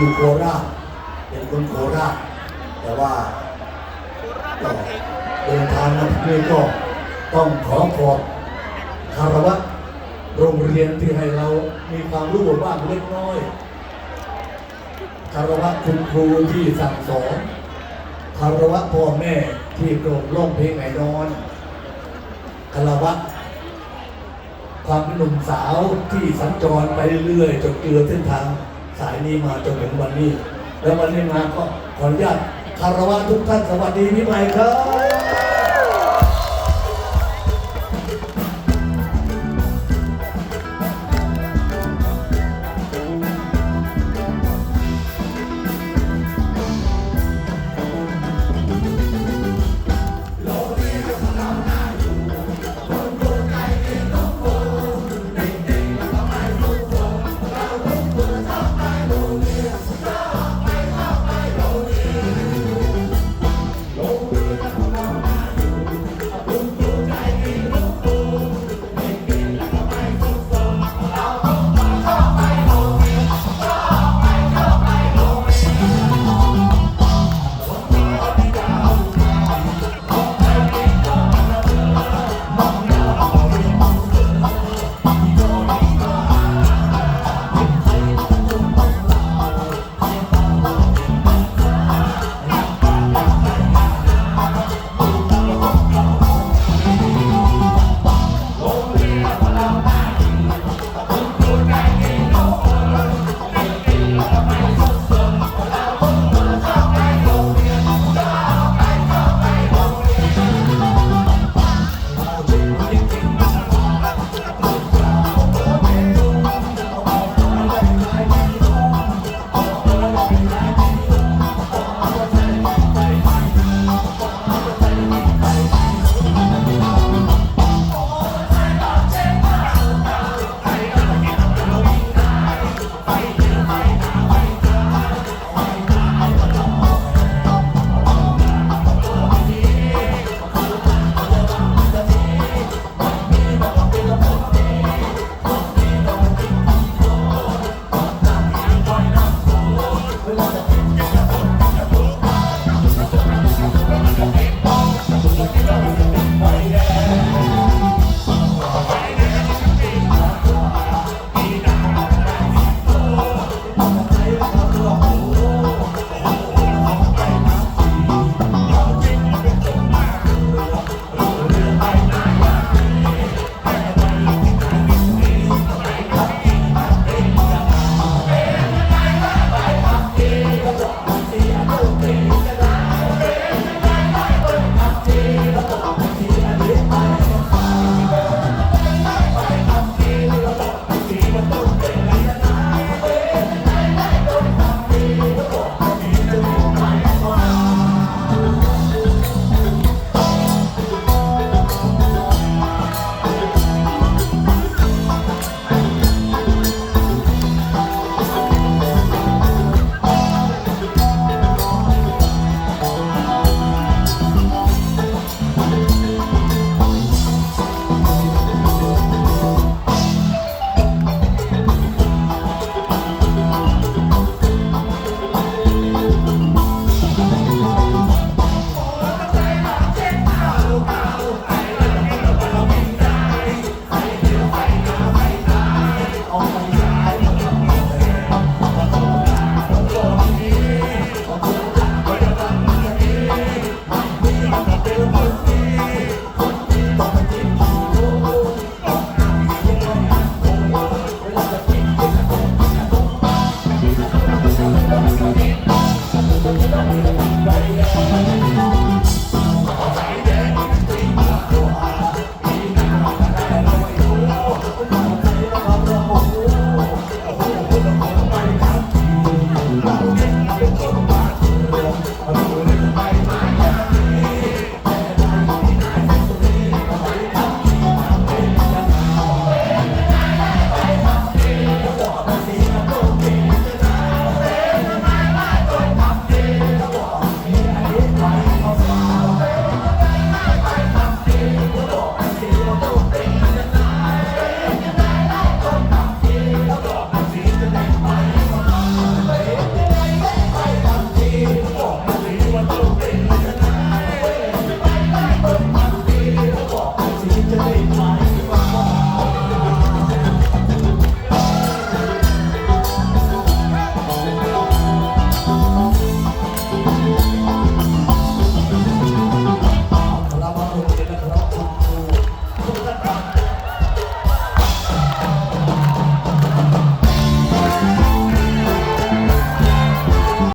อยู่โคราชเป็นคนโคราช แต่ว่าก็เดินทางมาที่นี่ก็ต้องขอขอบคารวะโรงเรียนที่ให้เรามีความรู้บ้างเล็กน้อยคารวะคุณครูที่สั่งสอนคารวะพ่อแม่ที่โปร่งร้องเพลงไหนนอนคารวะความนหนุ่มสาวที่สัญจรไปเรื่อยๆจนเกลือเส้นทาง สายนี้มาจนถึงวันนี้ แล้ววันนี้มาก็ขออนุญาตคารวะทุกท่านสวัสดีพี่ใหม่ครับ